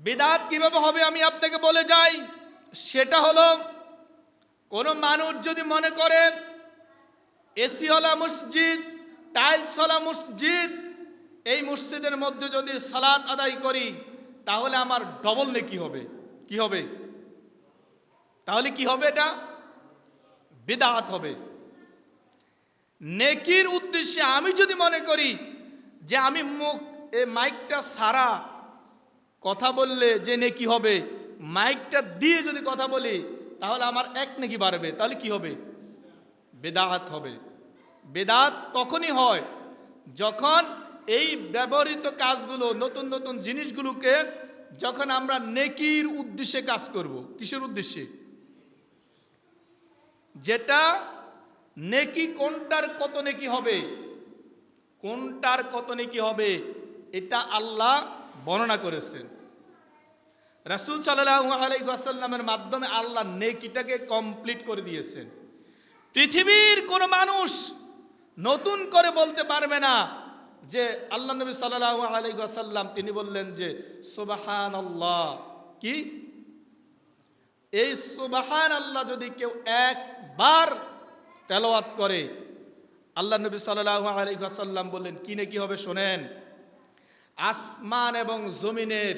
বিদাত কীভাবে হবে আমি আপনাকে বলে যাই। সেটা হলো, কোনো মানুষ যদি মনে করে এসিওয়ালা মসজিদ টাইলসওয়ালা মসজিদ, এই মসজিদের মধ্যে যদি সালাত আদায় করি, তাহলে আমার ডবল নেকি হবে। কি হবে? তাহলে কি হবে এটা? বিদাত হবে। নেকির উদ্দেশ্যে আমি যদি মনে করি যে আমি মুখ, এ মাইকটা সারা কথা বললে যে নেকি হবে, মাইকটা দিয়ে যদি কথা বলি, তাহলে আমার এক নেকি বাড়বে, তাহলে কি হবে? বেদাত হবে। বেদাত তখনই হয় যখন এই ব্যবহৃত কাজগুলো, নতুন নতুন জিনিসগুলোকে যখন আমরা নেকির উদ্দেশ্যে কাজ করব। কিসের উদ্দেশ্যে? যেটা নেকি কোনটার কত নেকি হবে? কোনটার কত নেকি হবে? এটা আল্লাহ বর্ণনা করেছেন। রাসুল সাল্লামের মাধ্যমে আল্লাহ নেকিটাকে কমপ্লিট করে দিয়েছেন। পৃথিবীর কোনো মানুষ নতুন করে বলতে পারবে না যে আল্লাহ নবী সাল্লাহ আলাইসাল্লাম তিনি বললেন যে সুবাহান আল্লাহ কি? এই সুবাহান আল্লাহ যদি কেউ একবার তেলাওয়াত করে, আল্লাহ নবী সাল্লাহ আলাইসাল্লাম বললেন, কি নাকি হবে শোনেন? আসমান এবং জমিনের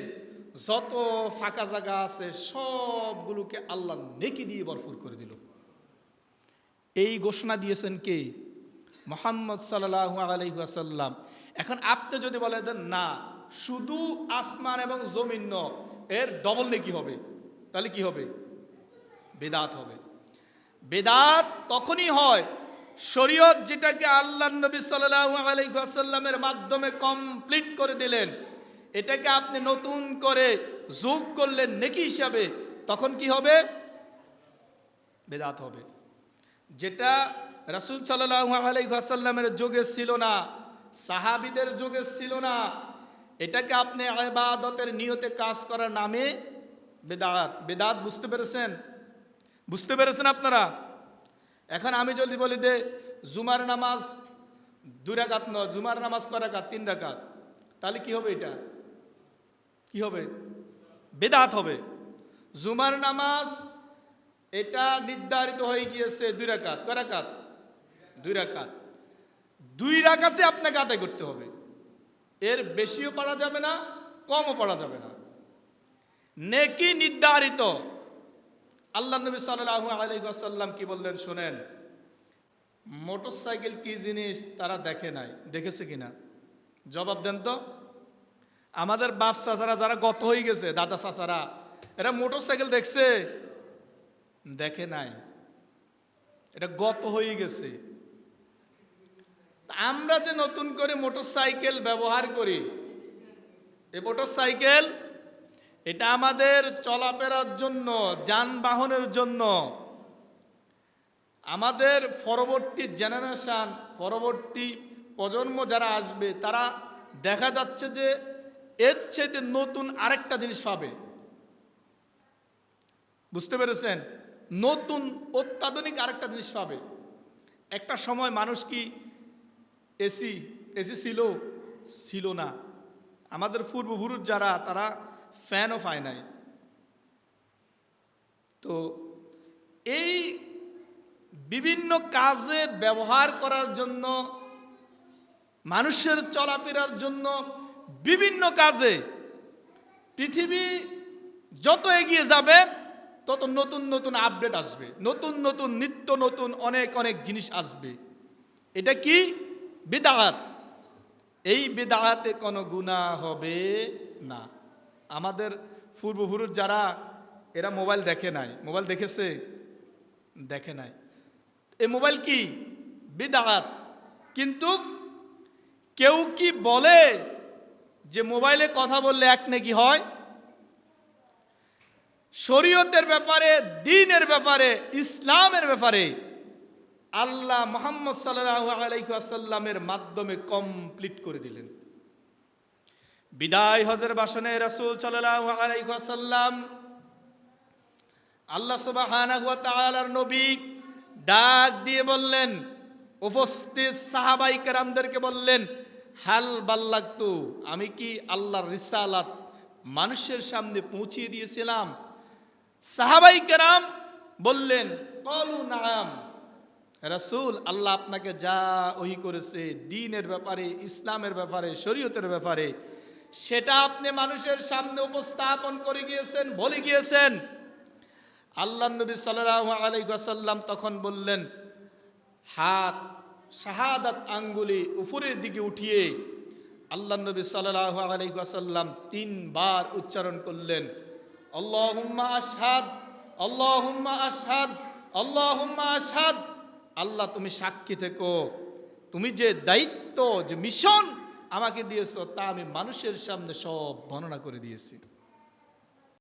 যত ফাঁকা জায়গা আছে সবগুলোকে আল্লাহ নেকি দিয়ে ভরপুর করে দিল। এই ঘোষণা দিয়েছেন কে? মোহাম্মদ সাল্লাহ আলাইসাল্লাম এখন আপনি যদি বলে দেন না শুধু আসমান এবং জমিন ন, এর ডবল নেকি হবে। তাহলে কি হবে? বেদাত হবে। বেদাত তখনই হয় শরীয়ত যেটাকে আল্লাহ নবী সাল্লাহ আলাইসাল্লামের মাধ্যমে কমপ্লিট করে দিলেন, এটাকে আপনি নতুন করে যোগ করলেন নেকি হিসাবে, তখন কি হবে? বেদাত হবে। যেটা রাসুল সাল্লাহ আলাইসাল্লামের যুগে ছিল না, সাহাবিদের যুগে ছিল না, এটাকে আপনি আবাদতের নিয়তে কাজ করার নামে বেদাত বেদাত বুঝতে পেরেছেন? বুঝতে পেরেছেন আপনারা? এখন আমি যদি বলি যে জুমার নামাজ দুই রাকাত ন জুমার নামাজ কয় রাকাত? তিন রাকাত। তাহলে কি হবে এটা? কি হবে? বেদাত হবে। জুমার নামাজ এটা নির্ধারিত হয়ে গিয়েছে দুই রাকাত। কয় রাকাত? দুই রাকাত। দুই রাকাতে আপনাকে আদায় করতে হবে। এর বেশিও পড়া যাবে না, কমও পড়া যাবে না। নেকি নির্ধারিত। আল্লাহ নবী সাল্লাহ আলাইসাল্লাম কি বললেন শোনেন মোটর সাইকেল কি জিনিস তারা দেখে নাই, দেখেছে কিনা? জবাব দেন তো। আমাদের বাপ চাচারা যারা গত হয়ে গেছে, দাদা চাচারা, এরা মোটর সাইকেল দেখছে, দেখে নাই। এটা গত হয়ে গেছে। আমরা যে নতুন করে মোটর সাইকেল ব্যবহার করি এই মোটর সাইকেল এটা আমাদের চলাফেরার জন্য, যানবাহনের জন্য। আমাদের পরবর্তী জেনারেশন পরবর্তী প্রজন্ম যারা আসবে, তারা দেখা যাচ্ছে যে এর চেয়ে নতুন আরেকটা জিনিস পাবে। বুঝতে পেরেছেন? নতুন, অত্যাধুনিক আরেকটা জিনিস পাবে। একটা সময় মানুষ কি এসি এসি ছিল? ছিল না। আমাদের পূর্বপুরুষ যারা, তারা ফ্যানও পায় নাই তো এই বিভিন্ন কাজে ব্যবহার করার জন্য, মানুষের চলাফেরার জন্য বিভিন্ন কাজে পৃথিবী যত এগিয়ে যাবে, তত নতুন নতুন আপডেট আসবে। নতুন নতুন নিত্য নতুন অনেক অনেক জিনিস আসবে। এটা কি? বিদাত। এই বিদাতে কোনো গুণা হবে না। আমাদের পূর্বপুরুষ যারা, এরা মোবাইল দেখে নাই। মোবাইল দেখেছে? দেখে নাই। এই মোবাইল কি? বিদাত। কিন্তু কেউ কি বলে যে মোবাইলে কথা বললে এক নাকি হয়? শরীয়তের ব্যাপারে, দিনের ব্যাপারে, ইসলামের ব্যাপারে আল্লাহ মোহাম্মদ সাল্লাহ আলাইসাল্লামের মাধ্যমে কমপ্লিট করে দিলেন। বিদায় হজের বাসনে রাসুল আলাইসাল্লাম আল্লাহ সুবাহ নবী ডাক দিয়ে বললেন, উপস্থিত সাহাবাই কেরামদেরকে বললেন, হাল বাল্লাগতু, আমি কি আল্লাহর রিসালাত মানুষের সামনে পৌঁছিয়ে দিয়েছিলাম? সাহাবাই কেরাম বললেন, কলু নাম রাসূল, আল্লাহ আপনাকে যা ওহি করেছে, দিনের ব্যাপারে, ইসলামের ব্যাপারে, শরীয়তের ব্যাপারে সেটা আপনি মানুষের সামনে উপস্থাপন করে গিয়েছেন, বলে গিয়েছেন। আল্লাহ নবী আলাইহি তখন বললেন, হাত, শাহাদাত আঙ্গুলি উপরের দিকে উঠিয়ে আল্লাহ নবী সাল্লাল্লাহু আলাইহি তিনবার উচ্চারণ করলেন, আল্লাহুম্মা আশহাদ আল্লাহুম্মা আশহাদ আল্লাহুম্মা আশহাদ। আল্লাহ তুমি সাক্ষী থেকো, তুমি যে দায়িত্ব, যে মিশন আমাকে দিয়েছ তা আমি মানুষের সামনে সব বর্ণনা করে দিয়েছি।